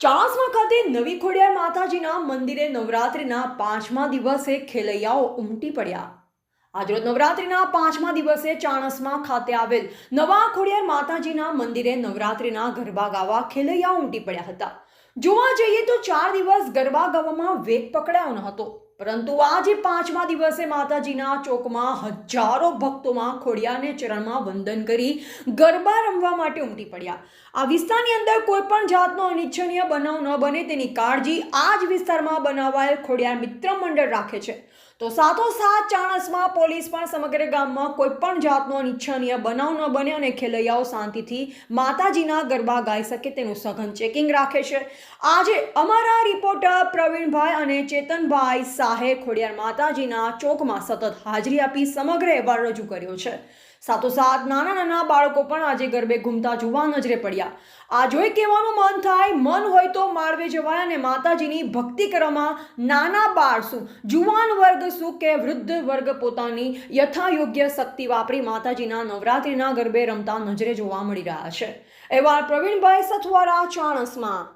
ચાણસ્મા ખાતે નવી ખોડિયાર માતાજીના મંદિરે નવરાત્રિના પાંચમા દિવસે ખેલૈયાઓ ઉમટી પડ્યા. આજરોજ નવરાત્રિના પાંચમા દિવસે ચાણસમાં ખાતે આવેલ નવા ખોડિયાર માતાજીના મંદિરે નવરાત્રિના ગરબા ગાવા ખેલૈયાઓ ઉમટી પડ્યા હતા. જોવા જઈએ તો ચાર દિવસ ગરબા ગાવામાં વેગ પકડાયો ન હતો. પરંતુ આજે પાંચમા દિવસે માતાજીના ચોકમાં હજારો ભક્તોમાં ખોડિયાને ચરણમાં વંદન કરી ગરબા રમવા માટે ઉમટી પડ્યા. આ વિસ્તારની અંદર કોઈ પણ જાતનો અનિચ્છનીય બનાવ ન બને તેની કાળજી આ જ વિસ્તારમાં બનાવાયેલ ખોડિયાર મિત્ર મંડળ રાખે છે. તો સાથોસાથ ચાણસમાં પોલીસ પણ સમગ્ર ગામમાં કોઈ પણ જાતનો અનિચ્છનીય બનાવ ન બને અને ખેલૈયાઓ શાંતિથી માતાજીના ગરબા ગાઈ શકે તેનું સઘન ચેકિંગ રાખે છે. આજે અમારા રિપોર્ટર પ્રવીણભાઈ અને ચેતનભાઈ શાહે ખોડિયાર માતાજીના ચોકમાં સતત હાજરી આપી સમગ્ર અહેવાલ રજૂ કર્યો છે. સાથોસાથ નાના નાના બાળકો પણ આજે ગરબે ઘૂમતા જોવા નજરે પડ્યા. આ જોઈ કહેવાનું મન થાય, મન હોય તો માળવે જવાય અને માતાજીની ભક્તિ કરવામાં નાના બાળ શું, જુવાન વર્ગ શું કે વૃદ્ધ વર્ગ પોતાની યથાયોગ્ય શક્તિ વાપરી માતાજીના નવરાત્રિના ગરબે રમતા નજરે જોવા મળી રહ્યા છે. એવા પ્રવીણભાઈ સથવારા, ચાણસમાં.